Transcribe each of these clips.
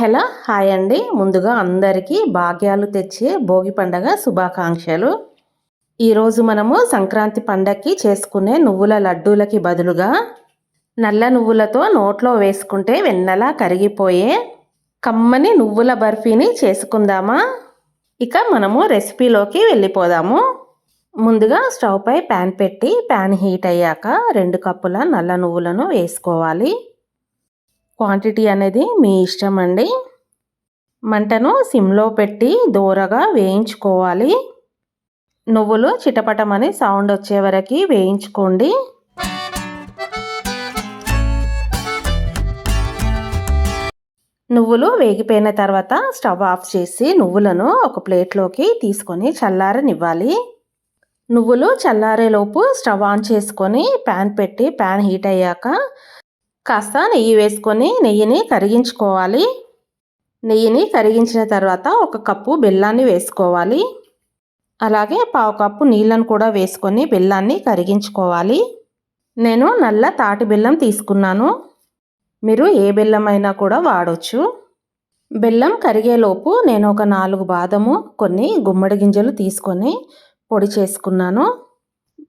Hello hi అండి. ముందుగా అందరికీ భాగ్యాలు తెచ్చే భోగి పండగ శుభాకాంక్షలు. ఈరోజు మనము సంక్రాంతి పండగకి చేసుకునే నువ్వుల లడ్డూలకి బదులుగా నల్ల నువ్వులతో నోట్లో వేసుకుంటే వెన్నలా కరిగిపోయే కమ్మని నువ్వుల బర్ఫీని చేసుకుందామా? ఇక మనము రెసిపీలోకి వెళ్ళిపోదాము. ముందుగా స్టవ్పై ప్యాన్ పెట్టి ప్యాన్ హీట్ అయ్యాక రెండు కప్పుల నల్ల నువ్వులను వేసుకోవాలి. క్వాంటిటీ అనేది మీ ఇష్టం అండి. మంటను సిమ్లో పెట్టి దూరగా వేయించుకోవాలి. నువ్వులు చిటపటమని సౌండ్ వచ్చే వరకు వేయించుకోండి. నువ్వులు వేగిపోయిన తర్వాత స్టవ్ ఆఫ్ చేసి నువ్వులను ఒక ప్లేట్లోకి తీసుకొని చల్లారనివ్వాలి. నువ్వులు చల్లారేలోపు స్టవ్ ఆన్ చేసుకొని ప్యాన్ పెట్టి ప్యాన్ హీట్ అయ్యాక కాస్త నెయ్యి వేసుకొని నెయ్యిని కరిగించుకోవాలి. నెయ్యిని కరిగించిన తర్వాత ఒక కప్పు బెల్లాన్ని వేసుకోవాలి. అలాగే పావు కప్పు నీళ్ళను కూడా వేసుకొని బెల్లాన్ని కరిగించుకోవాలి. నేను నల్ల తాటి బెల్లం తీసుకున్నాను. మీరు ఏ బెల్లం అయినా కూడా వాడవచ్చు బెల్లం కరిగేలోపు నేను ఒక నాలుగు బాదము కొన్ని గుమ్మడి గింజలు తీసుకొని పొడి చేసుకున్నాను.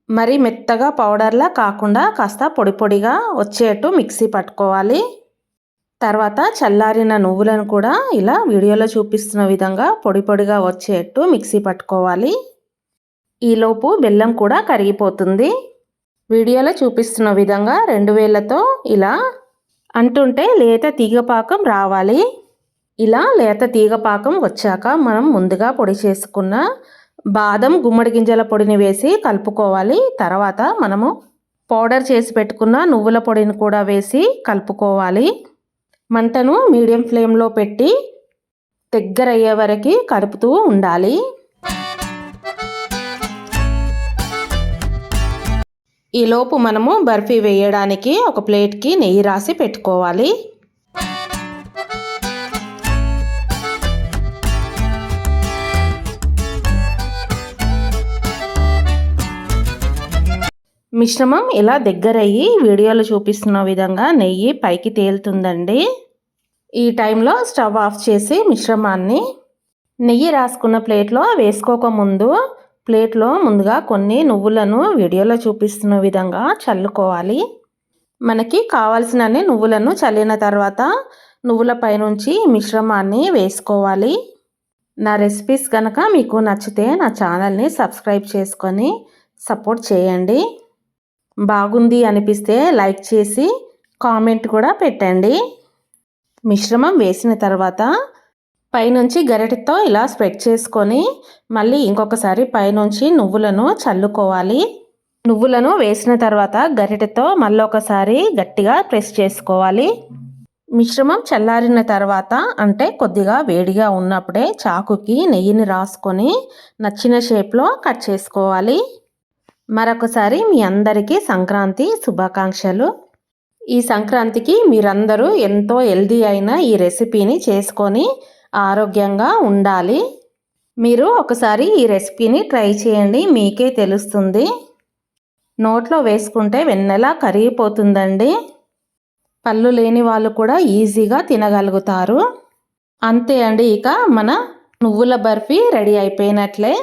మరి మెత్తగా పౌడర్లా కాకుండా కాస్త పొడి పొడిగా వచ్చేట్టు మిక్సీ పట్టుకోవాలి. తర్వాత చల్లారిన నువ్వులను కూడా ఇలా వీడియోలో చూపిస్తున్న విధంగా పొడి పొడిగా వచ్చేట్టు మిక్సీ పట్టుకోవాలి. ఈలోపు బెల్లం కూడా కరిగిపోతుంది. వీడియోలో చూపిస్తున్న విధంగా రెండు వేలతో ఇలా అంటుంటే లేత తీగపాకం రావాలి. ఇలా లేత తీగపాకం వచ్చాక మనం ముందుగా పొడి చేసుకున్న బాదం గుమ్మడి గింజల పొడిని వేసి కలుపుకోవాలి. తర్వాత మనము పౌడర్ చేసి పెట్టుకున్న నువ్వుల పొడిని కూడా వేసి కలుపుకోవాలి. మంటను మీడియం ఫ్లేమ్లో పెట్టి దగ్గర అయ్యే వరకు కలుపుతూ ఉండాలి. ఈలోపు మనము బర్ఫీ వేయడానికి ఒక ప్లేట్కి నెయ్యి రాసి పెట్టుకోవాలి. మిశ్రమం ఇలా దగ్గరయ్యి వీడియోలో చూపిస్తున్న విధంగా నెయ్యి పైకి తేలుతుందండి. ఈ టైంలో స్టవ్ ఆఫ్ చేసి మిశ్రమాన్ని నెయ్యి రాసుకున్న ప్లేట్లో వేసుకోకముందు ప్లేట్లో ముందుగా కొన్ని నువ్వులను వీడియోలో చూపిస్తున్న విధంగా చల్లుకోవాలి. మనకి కావాల్సినన్ని నువ్వులను చల్లిన తర్వాత నువ్వుల పైనుంచి మిశ్రమాన్ని వేసుకోవాలి. నా రెసిపీస్ కనుక మీకు నచ్చితే నా ఛానల్ని సబ్స్క్రైబ్ చేసుకొని సపోర్ట్ చేయండి. బాగుంది అనిపిస్తే లైక్ చేసి కామెంట్ కూడా పెట్టండి. మిశ్రమం వేసిన తర్వాత పైనుంచి గరిటెతో ఇలా స్ప్రెడ్ చేసుకొని మళ్ళీ ఇంకొకసారి పైనుంచి నువ్వులను చల్లుకోవాలి. నువ్వులను వేసిన తర్వాత గరిటెతో మళ్ళీ ఒకసారి గట్టిగా ప్రెస్ చేసుకోవాలి. మిశ్రమం చల్లారిన తర్వాత అంటే కొద్దిగా వేడిగా ఉన్నప్పుడే చాకుకి నెయ్యిని రాసుకొని నచ్చిన షేప్లో కట్ చేసుకోవాలి. మరొకసారి మీ అందరికీ సంక్రాంతి శుభాకాంక్షలు. ఈ సంక్రాంతికి మీరందరూ ఎంతో హెల్దీ అయిన ఈ రెసిపీని చేసుకొని ఆరోగ్యంగా ఉండాలి. మీరు ఒకసారి ఈ రెసిపీని ట్రై చేయండి మీకే తెలుస్తుంది. నోట్లో వేసుకుంటే వెన్నెలా కరిగిపోతుందండి. పళ్ళు లేని వాళ్ళు కూడా ఈజీగా తినగలుగుతారు. అంతే అండి ఇక మన నువ్వుల బర్ఫీ రెడీ అయిపోయినట్లే.